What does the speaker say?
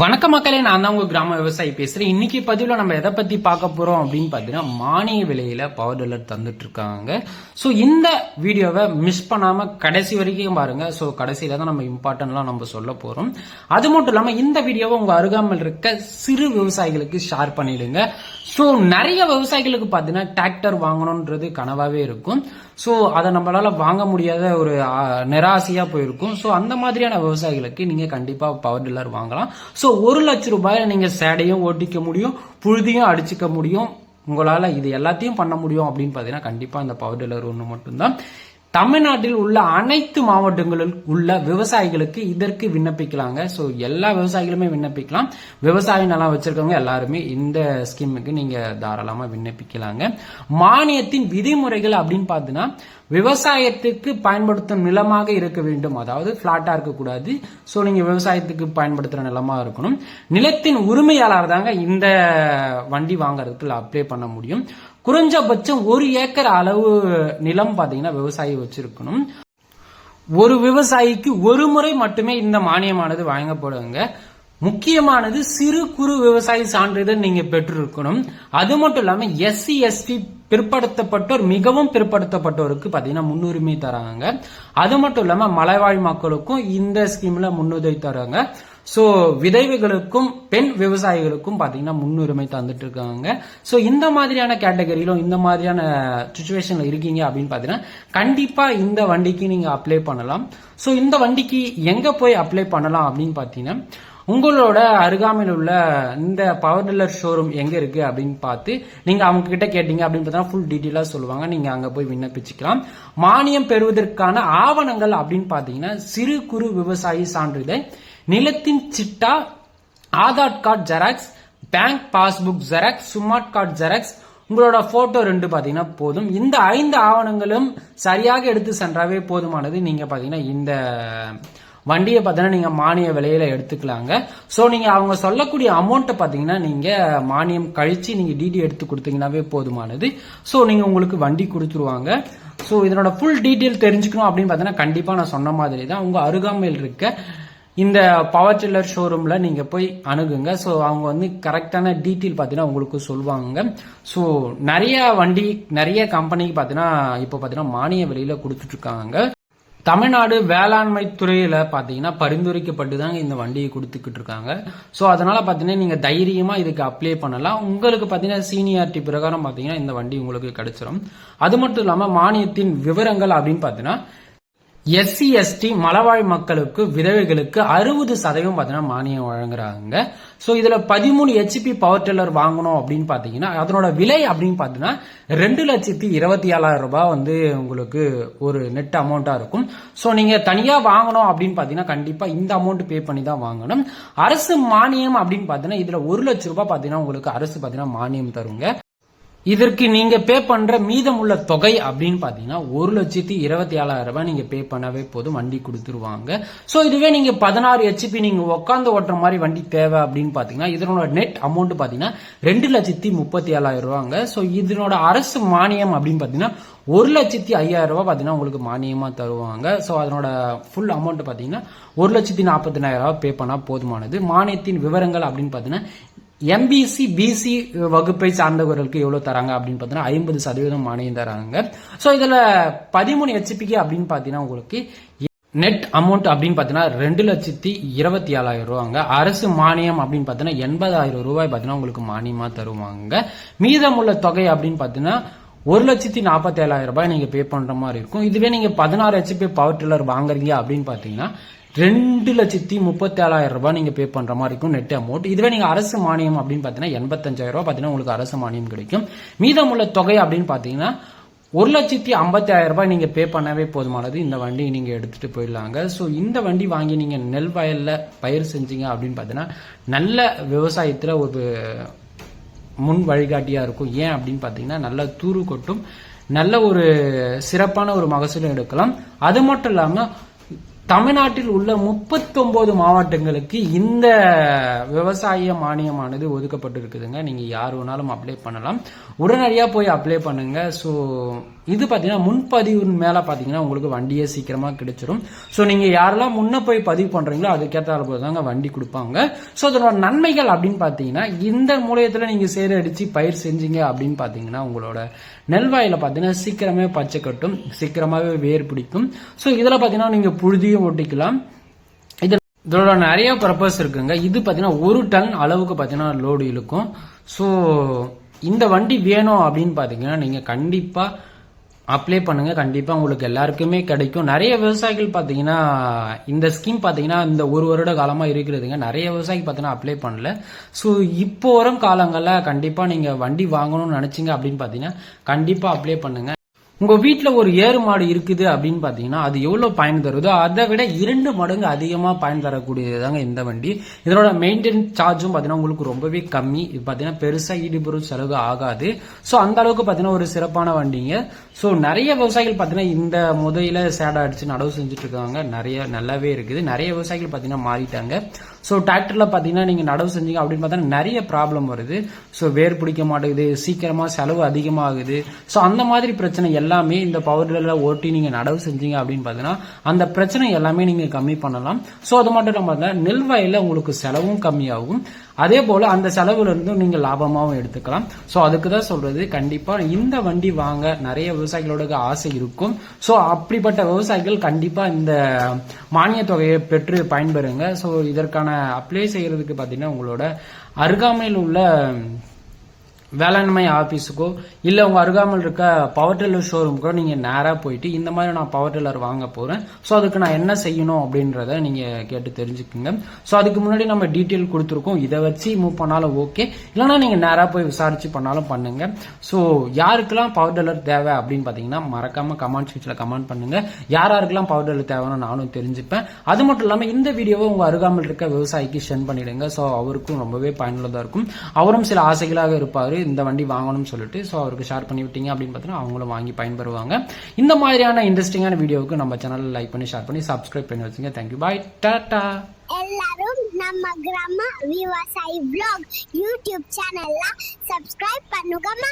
வணக்க மக்களே நான் தான் உங்க கிராம விவசாயி பேசுறேன். இன்னைக்கு பதிவுல நம்ம எதை பத்தி பார்க்க போறோம் அப்படின்னு பாத்தீங்கன்னா மானிய விலையில பவர் டில்லர் தந்துட்டு இருக்காங்க ஸோ இந்த வீடியோவை மிஸ் பண்ணாம கடைசி வரைக்கும் பாருங்க. ஸோ கடைசியில தான் நம்ம இம்பார்ட்டன்ட்லாம் நம்ம சொல்ல போறோம். அது மட்டும் இல்லாம இந்த வீடியோவை உங்க அருகாமல் இருக்க சிறு விவசாயிகளுக்கு ஷேர் பண்ணிடுங்க. ஸோ நிறைய விவசாயிகளுக்கு பாத்தீங்கன்னா டிராக்டர் வாங்கணும்ன்றது கனவாவே இருக்கும். ஸோ அதை நம்மளால் வாங்க முடியாத ஒரு நிராசையாக போயிருக்கும். ஸோ அந்த மாதிரியான விவசாயிகளுக்கு நீங்கள் கண்டிப்பாக பவர் டில்லர் வாங்கலாம். ஸோ ஒரு லட்சம் ரூபாயில் நீங்கள் சேடையும் ஓட்டிக்க முடியும் புழுதியும் அடிச்சுக்க முடியும். உங்களால் இது எல்லாத்தையும் பண்ண முடியும் அப்படின்னு பார்த்தீங்கன்னா கண்டிப்பாக அந்த பவர் டில்லர் ஒன்று மட்டும்தான். தமிழ்நாட்டில் உள்ள அனைத்து மாவட்டங்களில் உள்ள விவசாயிகளுக்கு இதற்கு விண்ணப்பிக்கலாங்க. ஸோ எல்லா விவசாயிகளுமே விண்ணப்பிக்கலாம். விவசாய நிலம் வச்சிருக்கவங்க எல்லாருமே இந்த ஸ்கீமுக்கு நீங்க தாராளமாக விண்ணப்பிக்கலாங்க. மானியத்தின் விதிமுறைகள் அப்படின்னு பார்த்தீங்கன்னா விவசாயத்துக்கு பயன்படுத்தும் நிலமாக இருக்க வேண்டும். அதாவது பிளாட்டா இருக்கக்கூடாது. ஸோ நீங்க விவசாயத்துக்கு பயன்படுத்துற நிலமா இருக்கணும். நிலத்தின் உரிமையாளர் தாங்க இந்த வண்டி வாங்குறதுக்கு அப்ளை பண்ண முடியும். குறைஞ்சபட்சம் ஒரு ஏக்கர் அளவு நிலம் பாத்தீங்கன்னா விவசாயி வச்சிருக்கணும். ஒரு விவசாயிக்கு ஒரு முறை மட்டுமே இந்த மானியமானது வழங்கப்படுங்க முக்கியமானது சிறு குறு விவசாயி சான்றிதழ் நீங்க பெற்றிருக்கணும். அது மட்டும் இல்லாம எஸ்சி எஸ்டி பிற்படுத்தப்பட்டோர் மிகவும் பிற்படுத்தப்பட்டோருக்கு பாத்தீங்கன்னா முன்னுரிமை தராங்க. அது மட்டும் இல்லாம மலைவாழ் மக்களுக்கும் இந்த ஸ்கீம்ல முன்னுரிமை தராங்க. ஸோ விதவைகளுக்கும் பெண் விவசாயிகளுக்கும் பார்த்தீங்கன்னா முன்னுரிமை தந்துட்டு இருக்காங்க ஸோ இந்த மாதிரியான கேட்டகரியிலும் இந்த மாதிரியான சுச்சுவேஷனில் இருக்கீங்க அப்படின்னு பார்த்தீங்கன்னா கண்டிப்பாக இந்த வண்டிக்கு நீங்கள் அப்ளை பண்ணலாம். ஸோ இந்த வண்டிக்கு எங்கே போய் அப்ளை பண்ணலாம் அப்படின்னு பார்த்தீங்கன்னா உங்களோட அருகாமையில் உள்ள இந்த பவர் டில்லர் ஷோரூம் எங்கே இருக்கு அப்படின்னு பார்த்து நீங்கள் அவங்க கிட்ட கேட்டீங்க அப்படின்னு பார்த்தா ஃபுல் டீட்டெயிலாக சொல்லுவாங்க. நீங்கள் அங்கே போய் விண்ணப்பிச்சுக்கலாம் மானியம் பெறுவதற்கான ஆவணங்கள் அப்படின்னு பார்த்தீங்கன்னா சிறு குறு விவசாயி சான்றிதழ் நிலத்தின் சிட்டா Aadhaar card xerox bank passbook xerox smart card xerox உங்களோட போட்டோ ரெண்டு பார்த்தீங்கன்னா போதும். இந்த ஐந்து ஆவணங்களும் சரியாக எடுத்து சென்றாவே போதுமானது. நீங்கள் பார்த்தீங்கன்னா இந்த வண்டியை பார்த்தீங்கன்னா நீங்க மானிய விலையில எடுத்துக்கலாங்க. ஸோ நீங்க அவங்க சொல்லக்கூடிய அமௌண்ட்டை பார்த்தீங்கன்னா நீங்க மானியம் கழிச்சு நீங்க டிடி எடுத்து கொடுத்தீங்கன்னாவே போதுமானது. ஸோ நீங்க உங்களுக்கு வண்டி கொடுத்துருவாங்க. ஸோ இதனோட ஃபுல் டீட்டெயில் தெரிஞ்சுக்கணும் அப்படின்னு பார்த்தீங்கன்னா கண்டிப்பா நான் சொன்ன மாதிரி தான் உங்க அருகாமையில் இருக்க இந்த பவர் டில்லர் ஷோரூம்ல நீங்க போய் அணுகுங்க. ஸோ அவங்க வந்து கரெக்டான டீட்டெயில் பார்த்தீங்கன்னா உங்களுக்கு சொல்லுவாங்க. ஸோ நிறைய வண்டி நிறைய கம்பெனிக்கு பார்த்தீங்கன்னா இப்போ பார்த்தீங்கன்னா மானிய விலையில கொடுத்துட்டு இருக்காங்க. தமிழ்நாடு வேளாண்மை துறையில பாத்தீங்கன்னா பரிந்துரைக்கப்பட்டு தாங்க இந்த வண்டியை கொடுத்துக்கிட்டு இருக்காங்க. ஸோ அதனால பாத்தீங்கன்னா நீங்க தைரியமா இதுக்கு அப்ளை பண்ணலாம். உங்களுக்கு பாத்தீங்கன்னா சீனியாரிட்டி பிரகாரம் பாத்தீங்கன்னா இந்த வண்டி உங்களுக்கு கிடைச்சிரும். அது மட்டும் இல்லாம மானியத்தின் விவரங்கள் அப்படின்னு பாத்தீங்கன்னா எஸ்சி எஸ்டி மலவாழ் மக்களுக்கு விதவைகளுக்கு அறுபது சதவீதம் பார்த்தீங்கன்னா மானியம் வழங்குறாங்க. ஸோ இதில் பதிமூணு ஹெச்பி பவர் டில்லர் வாங்கணும் அப்படின்னு பார்த்தீங்கன்னா அதனோட விலை அப்படின்னு பார்த்தீங்கன்னா ரெண்டு லட்சத்தி இருபத்தி ஏழாயிரம் ரூபாய் வந்து உங்களுக்கு ஒரு நெட் அமௌண்ட்டாக இருக்கும். ஸோ நீங்கள் தனியாக வாங்கணும் அப்படின்னு பார்த்தீங்கன்னா கண்டிப்பாக இந்த அமௌண்ட் பே பண்ணி தான் வாங்கணும். அரசு மானியம் அப்படின்னு பார்த்தீங்கன்னா இதில் ஒரு லட்ச ரூபாய் பார்த்தீங்கன்னா உங்களுக்கு அரசு பார்த்தீங்கன்னா மானியம் தருங்க. இதற்கு நீங்க பே பண்ற மீதமுள்ள தொகை அப்படின்னு பாத்தீங்கன்னா ஒரு லட்சத்தி இருபத்தி ஏழாயிரம் ரூபாய் நீங்க பே பண்ணவே போதும். வண்டி கொடுத்துருவாங்க. சோ இதுவே நீங்க பதினாறு ஹெச்பி நீங்க உட்காந்து ஓட்டுற மாதிரி வண்டி தேவை அப்படின்னு பாத்தீங்கன்னா இதனோட நெட் அமௌண்ட் பாத்தீங்கன்னா ரெண்டு லட்சத்தி முப்பத்தி ஏழாயிரம் ரூபாங்க. சோ இதனோட அரசு மானியம் அப்படின்னு பாத்தீங்கன்னா ஒரு லட்சத்தி ஐயாயிரம் ரூபாய் பாத்தீங்கன்னா உங்களுக்கு மானியமா தருவாங்க. சோ அதனோட ஃபுல் அமௌண்ட் பாத்தீங்கன்னா ஒரு லட்சத்தி நாற்பத்தினாயிரம் ரூபாய் பே பண்ணா போதுமானது. மானியத்தின் விவரங்கள் அப்படின்னு பாத்தீங்கன்னா எம்பிசி பிசி வகுப்பை சார்ந்தவர்களுக்கு எவ்வளவு தராங்க அப்படின்னு பார்த்தீங்கன்னா ஐம்பது சதவீதம் மானியம் தராங்க. ஸோ இதுல பதிமூணு ஹெச்பிக்கு அப்படின்னு பார்த்தீங்கன்னா உங்களுக்கு நெட் அமௌண்ட் அப்படின்னு பார்த்தீங்கன்னா ரெண்டு லட்சத்தி இருபத்தி ஏழாயிரம் ரூபாங்க. அரசு மானியம் அப்படின்னு பார்த்தீங்கன்னா எண்பதாயிரம் ரூபாய் பார்த்தீங்கன்னா உங்களுக்கு மானியமாக தருவாங்க. மீதமுள்ள தொகை அப்படின்னு பார்த்தீங்கன்னா ஒரு லட்சத்தி நாற்பத்தி ஏழாயிரம் ரூபாய் நீங்கள் பே பண்ணுற மாதிரி இருக்கும். இதுவே நீங்கள் பதினாறு ஹெச்பி பவர் டில்லர் வாங்குறீங்க அப்படின்னு பார்த்தீங்கன்னா ரெண்டு லட்சத்தி முப்பத்தேழாயிரம் ரூபாய் நீங்கள் பே பண்ணுற மாதிரி இருக்கும் நெட் அமௌண்ட் இதுவே நீங்கள் அரசு மானியம் அப்படின்னு பார்த்தீங்கன்னா எண்பத்தஞ்சாயிரம் ரூபாய் பார்த்தீங்கன்னா உங்களுக்கு அரசு மானியம் கிடைக்கும். மீதமுள்ள தொகை அப்படின்னு பார்த்தீங்கன்னா ஒரு லட்சத்தி ஐம்பத்தாயிரம் ரூபாய் நீங்கள் பே பண்ணவே போதுமானது. இந்த வண்டி நீங்கள் எடுத்துகிட்டு போயிடலாங்க. ஸோ இந்த வண்டி வாங்கி நீங்கள் நெல் வயலில் பயிர் செஞ்சீங்க அப்படின்னு பார்த்தீங்கன்னா நல்ல விவசாயத்தில் ஒரு முன் வழிகாட்டியாக இருக்கும். ஏன் அப்படின்னு பார்த்தீங்கன்னா நல்ல தூறு கொட்டும் நல்ல ஒரு சிறப்பான ஒரு மகசூலும் எடுக்கலாம். அது மட்டும் இல்லாமல் தமிழ்நாட்டில் உள்ள 39 மாவட்டங்களுக்கு இந்த விவசாய மானியமானது ஒதுக்கப்பட்டு இருக்குதுங்க நீங்க யார் வேணாலும் அப்ளை பண்ணலாம். உடனடியா போய் அப்ளை பண்ணுங்க. ஸோ இது பார்த்தீங்கன்னா முன்பதிவு மேலே பார்த்தீங்கன்னா உங்களுக்கு வண்டியே சீக்கிரமாக கிடைச்சிரும். ஸோ நீங்கள் யாரெல்லாம் முன்ன போய் பதிவு பண்ணுறீங்களோ அதுக்கேற்ற அளவு தாங்க வண்டி கொடுப்பாங்க. ஸோ அதனோட நன்மைகள் அப்படின்னு பார்த்தீங்கன்னா இந்த மூலியத்தில் நீங்கள் சேர அடித்து பயிர் செஞ்சீங்க அப்படின்னு பார்த்தீங்கன்னா உங்களோட நெல்வாயில் பார்த்தீங்கன்னா சீக்கிரமே பச்சை கட்டும் சீக்கிரமாகவே வேர் பிடிக்கும். ஸோ இதில் பார்த்தீங்கன்னா நீங்கள் புழுதியும் ஒட்டிக்கலாம் இது இதோட நிறைய பர்பஸ் இருக்குங்க. இது பார்த்தீங்கன்னா ஒரு டன் அளவுக்கு பார்த்தீங்கன்னா லோடு இழுக்கும். ஸோ இந்த வண்டி வேணும் அப்படின்னு பார்த்தீங்கன்னா நீங்கள் கண்டிப்பாக அப்ளை பண்ணுங்க. கண்டிப்பாக உங்களுக்கு எல்லாருக்குமே கிடைக்கும். நிறைய விவசாயிகள் பார்த்தீங்கன்னா இந்த ஸ்கீம் பார்த்தீங்கன்னா இந்த ஒரு வருட காலமாக இருக்கிறதுங்க. நிறைய விவசாயி பார்த்தீங்கன்னா அப்ளை பண்ணல. ஸோ இப்போ வரும் காலங்களில் கண்டிப்பாக நீங்கள் வண்டி வாங்கணும்னு நினச்சிங்க அப்படின்னு பார்த்தீங்கன்னா கண்டிப்பாக அப்ளை பண்ணுங்க. உங்க வீட்டில் ஒரு ஏறு மாடு இருக்குது அப்படின்னு பாத்தீங்கன்னா அது எவ்வளவு பயன் தருதோ அதை விட இரண்டு மடங்கு அதிகமா பயன் தரக்கூடியது தாங்க இந்த வண்டி. இதனோட மெயின்டெனன்ஸ் சார்ஜும் பாத்தீங்கன்னா உங்களுக்கு ரொம்பவே கம்மி. இது பாத்தீங்கன்னா பெருசா ஈடுபொருள் செலவு ஆகாது. ஸோ அந்த அளவுக்கு பாத்தீங்கன்னா ஒரு சிறப்பான வண்டிங்க. ஸோ நிறைய விவசாயிகள் பாத்தீங்கன்னா இந்த முதையில சேடை அடிச்சு நடவு செஞ்சுட்டு இருக்காங்க. நிறைய நல்லாவே இருக்குது. நிறைய விவசாயிகள் பாத்தீங்கன்னா மாறிட்டாங்க. ஸோ டிராக்டரில் பார்த்தீங்கன்னா நீங்கள் நடவு செஞ்சீங்க அப்படின்னு பார்த்தா நிறைய ப்ராப்ளம் வருது. ஸோ வேர் பிடிக்க மாட்டேங்குது சீக்கிரமாக செலவு அதிகமாகுது. ஸோ அந்த மாதிரி பிரச்சனை எல்லாமே இந்த பவர் டில்லரில் ஓட்டி நீங்கள் நடவு செஞ்சீங்க அப்படின்னு பார்த்தீங்கன்னா அந்த பிரச்சனை எல்லாமே நீங்கள் கம்மி பண்ணலாம். ஸோ அது மட்டும் இல்லாம நெல் வயலில் உங்களுக்கு செலவும் கம்மியாகும். அதே போல் அந்த செலவுலேருந்தும் நீங்கள் லாபமாகவும் எடுத்துக்கலாம். ஸோ அதுக்கு தான் சொல்கிறது கண்டிப்பாக இந்த வண்டி வாங்க. நிறைய விவசாயிகளோட ஆசை இருக்கும். ஸோ அப்படிப்பட்ட விவசாயிகள் கண்டிப்பாக இந்த மானிய தொகையை பெற்று பயன்பெறுங்க. ஸோ இதற்கான அப்ளை செய்யறதுக்கு பார்த்தீங்கன்னா உங்களோட அருகாமையில் உள்ள வேளாண்மை ஆஃபீஸுக்கோ இல்லை உங்கள் அருகாமல் இருக்க பவர் டில்லர் ஷோரூமுக்கோ நீங்கள் நேராக போயிட்டு இந்த மாதிரி நான் பவர் டில்லர் வாங்க போகிறேன் ஸோ அதுக்கு நான் என்ன செய்யணும் அப்படின்றத நீங்கள் கேட்டு தெரிஞ்சுக்குங்க. ஸோ அதுக்கு முன்னாடி நம்ம டீட்டெயில் கொடுத்துருக்கோம். இதை வச்சு மூவ் பண்ணாலும் ஓகே இல்லைனா நீங்கள் நேராக போய் விசாரிச்சு பண்ணாலும் பண்ணுங்க. ஸோ யாருக்கெல்லாம் பவர் டில்லர் தேவை அப்படின்னு பார்த்தீங்கன்னா மறக்காம கமெண்ட் செக்ஷனில் கமெண்ட் பண்ணுங்க. யார் யாருக்கெல்லாம் பவர் டில்லர் தேவைன்னு நானும் தெரிஞ்சுப்பேன். அது மட்டும் இல்லாமல் இந்த வீடியோவை உங்கள் அருகாமல் இருக்க விவசாயிக்கு சென்ட் பண்ணிடுங்க. ஸோ அவருக்கும் ரொம்பவே பயனுள்ளதாக இருக்கும். அவரும் சில ஆசைகளாக இருப்பார். இந்த வண்டி வாங்கணும்னு சொல்லிட்டு ஸோ அவருக்கு ஷேர் பண்ணி விட்டீங்க அப்படின்னு பார்த்தீங்கன்னா அவங்களும் வாங்கி பயன்பெறுவாங்க. இந்த மாதிரியான இன்ட்ரெஸ்டிங்கான வீடியோவுக்கு நம்ம சேனலில் லைக் பண்ணி ஷேர் பண்ணி சப்ஸ்கிரைப் பண்ணி வச்சுங்க. தேங்க்யூ பாய் டாட்டா எல்லாரும் நம்ம கிராம விவசாயி பிளாக் யூடியூப் சேனல்ல சப்ஸ்கிரைப் பண்ணுங்கம்மா